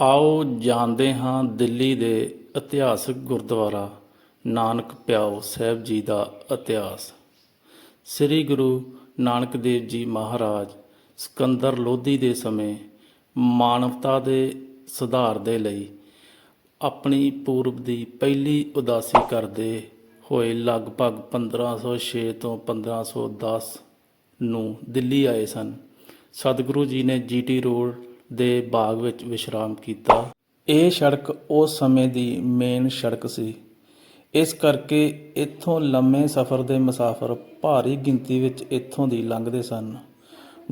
ਆਓ ਜਾਣਦੇ ਹਾਂ ਦਿੱਲੀ ਦੇ ਇਤਿਹਾਸਕ ਗੁਰਦੁਆਰਾ ਨਾਨਕ ਪਿਆਓ ਸਾਹਿਬ ਜੀ ਦਾ ਇਤਿਹਾਸ। ਸ੍ਰੀ ਗੁਰੂ ਨਾਨਕ ਦੇਵ ਜੀ ਮਹਾਰਾਜ ਸਿਕੰਦਰ ਲੋਧੀ ਦੇ ਸਮੇਂ ਮਾਨਵਤਾ ਦੇ ਸੁਧਾਰ ਦੇ ਲਈ ਆਪਣੀ ਪੂਰਬ ਦੀ ਪਹਿਲੀ ਉਦਾਸੀ ਕਰਦੇ ਹੋਏ ਲਗਭਗ 1506 ਤੋਂ 1510 ਨੂੰ ਦਿੱਲੀ ਆਏ ਸਨ। ਸਤਿਗੁਰੂ ਜੀ ਨੇ ਜੀਟੀ ਰੋਡ ਦੇ ਬਾਗ ਵਿੱਚ ਵਿਸ਼ਰਾਮ ਕੀਤਾ। ਇਹ ਸੜਕ ਉਸ ਸਮੇਂ ਦੀ ਮੇਨ ਸੜਕ ਸੀ। ਇਸ ਕਰਕੇ ਇੱਥੋਂ ਲੰਮੇ ਸਫ਼ਰ ਦੇ ਮੁਸਾਫਰ ਭਾਰੀ ਗਿਣਤੀ ਵਿੱਚ ਇੱਥੋਂ ਦੀ ਲੰਘਦੇ ਸਨ।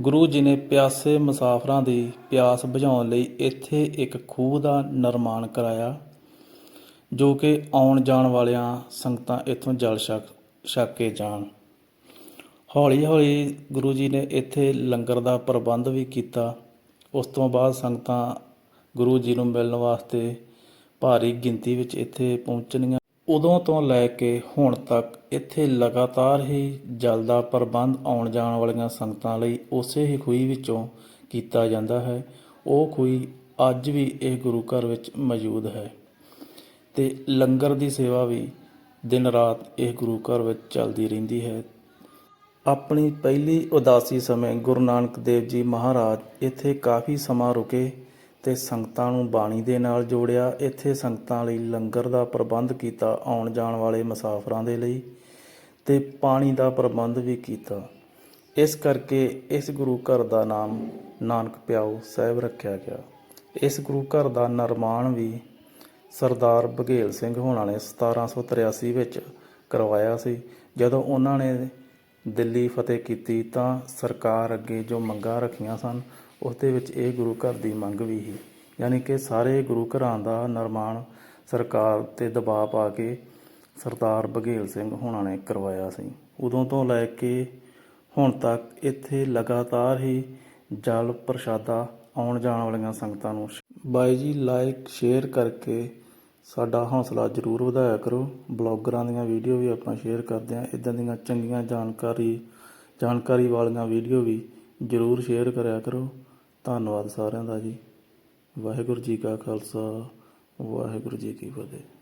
ਗੁਰੂ ਜੀ ਨੇ ਪਿਆਸੇ ਮੁਸਾਫਰਾਂ ਦੀ ਪਿਆਸ ਬੁਝਾਉਣ ਲਈ ਇੱਥੇ ਇੱਕ ਖੂਹ ਦਾ ਨਿਰਮਾਣ ਕਰਾਇਆ, ਜੋ ਕਿ ਆਉਣ ਜਾਣ ਵਾਲਿਆਂ ਸੰਗਤਾਂ ਇੱਥੋਂ ਜਲ ਛਕ ਛਕ ਕੇ ਜਾਣ। ਹੌਲੀ ਹੌਲੀ ਗੁਰੂ ਜੀ ਨੇ ਇੱਥੇ ਲੰਗਰ ਦਾ ਪ੍ਰਬੰਧ ਵੀ ਕੀਤਾ। ਉਸ ਤੋਂ ਬਾਅਦ ਸੰਗਤਾਂ ਗੁਰੂ ਜੀ ਨੂੰ ਮਿਲਣ ਵਾਸਤੇ ਭਾਰੀ ਗਿਣਤੀ ਵਿੱਚ ਇੱਥੇ ਪਹੁੰਚਣੀਆਂ। ਉਦੋਂ ਤੋਂ ਲੈ ਕੇ ਹੁਣ ਤੱਕ ਇੱਥੇ ਲਗਾਤਾਰ ਹੀ ਜਲ ਦਾ ਪ੍ਰਬੰਧ ਆਉਣ ਜਾਣ ਵਾਲੀਆਂ ਸੰਗਤਾਂ ਲਈ ਉਸੇ ਹੀ ਖੂਹੀ ਵਿੱਚੋਂ ਕੀਤਾ ਜਾਂਦਾ ਹੈ। ਉਹ ਖੂਹੀ ਅੱਜ ਵੀ ਇਹ ਗੁਰੂ ਘਰ ਵਿੱਚ ਮੌਜੂਦ ਹੈ ਤੇ ਲੰਗਰ ਦੀ ਸੇਵਾ ਵੀ ਦਿਨ ਰਾਤ ਇਹ ਗੁਰੂ ਘਰ ਵਿੱਚ ਚੱਲਦੀ ਰਹਿੰਦੀ ਹੈ ਆਪਣੀ ਪਹਿਲੀ ਉਦਾਸੀ ਸਮੇਂ ਗੁਰੂ ਨਾਨਕ ਦੇਵ ਜੀ ਮਹਾਰਾਜ ਇੱਥੇ ਕਾਫੀ ਸਮਾਂ ਰੁਕੇ ਤੇ ਸੰਗਤਾਂ ਨੂੰ ਬਾਣੀ ਦੇ ਨਾਲ ਜੋੜਿਆ। ਇੱਥੇ ਸੰਗਤਾਂ ਲਈ ਲੰਗਰ ਦਾ ਪ੍ਰਬੰਧ ਕੀਤਾ, ਆਉਣ ਜਾਣ ਵਾਲੇ ਮੁਸਾਫਰਾਂ ਦੇ ਲਈ ਤੇ ਪਾਣੀ ਦਾ ਪ੍ਰਬੰਧ ਵੀ ਕੀਤਾ। ਇਸ ਕਰਕੇ ਇਸ ਗੁਰੂ ਘਰ ਦਾ ਨਾਮ ਨਾਨਕ ਪਿਆਓ ਸਾਹਿਬ ਰੱਖਿਆ ਗਿਆ। ਇਸ ਗੁਰੂ ਘਰ ਦਾ ਨਿਰਮਾਣ ਵੀ ਸਰਦਾਰ ਬਘੇਲ ਸਿੰਘ ਹੋਣਾ ਨੇ 1783 ਵਿੱਚ ਕਰਵਾਇਆ ਸੀ। ਜਦੋਂ ਉਹਨਾਂ ਨੇ ਦਿੱਲੀ ਫਤਿਹ ਕੀਤੀ ਤਾਂ ਸਰਕਾਰ ਅੱਗੇ ਜੋ ਮੰਗਾਂ ਰੱਖੀਆਂ ਸਨ ਉਸ ਦੇ ਵਿੱਚ ਇਹ ਗੁਰੂ ਘਰ ਦੀ ਮੰਗ ਵੀ ਸੀ। ਯਾਨੀ ਕਿ ਸਾਰੇ ਗੁਰੂ ਘਰਾਂ ਦਾ ਨਿਰਮਾਣ ਸਰਕਾਰ ਤੇ ਦਬਾਅ ਪਾ ਕੇ ਸਰਦਾਰ ਬਘੇਲ ਸਿੰਘ ਹੋਣਾ ਨੇ ਕਰਵਾਇਆ ਸੀ। ਉਦੋਂ ਤੋਂ ਲੈ ਕੇ ਹੁਣ ਤੱਕ ਇੱਥੇ ਲਗਾਤਾਰ ਹੀ ਜਲ ਪ੍ਰਸ਼ਾਦਾ ਆਉਣ ਜਾਣ ਵਾਲੀਆਂ ਸੰਗਤਾਂ ਨੂੰ ਬਾਈ ਜੀ ਲਾਈਕ ਸ਼ੇਅਰ ਕਰਕੇ ਸਾਡਾ ਹੌਸਲਾ ਜ਼ਰੂਰ ਵਧਾਇਆ ਕਰੋ। ਬਲੌਗਰਾਂ ਦੀਆਂ ਵੀਡੀਓ ਵੀ ਆਪਾਂ ਸ਼ੇਅਰ ਕਰਦੇ ਹਾਂ। ਇਦਾਂ ਦੀਆਂ ਚੰਗੀਆਂ ਜਾਣਕਾਰੀ ਜਾਣਕਾਰੀ ਵਾਲੀਆਂ ਵੀਡੀਓ ਵੀ ਜ਼ਰੂਰ ਸ਼ੇਅਰ ਕਰਿਆ ਕਰੋ। ਧੰਨਵਾਦ ਸਾਰਿਆਂ ਦਾ ਜੀ। ਵਾਹਿਗੁਰੂ ਜੀ ਕਾ ਖਾਲਸਾ, ਵਾਹਿਗੁਰੂ ਜੀ ਕੀ ਫਤਿਹ।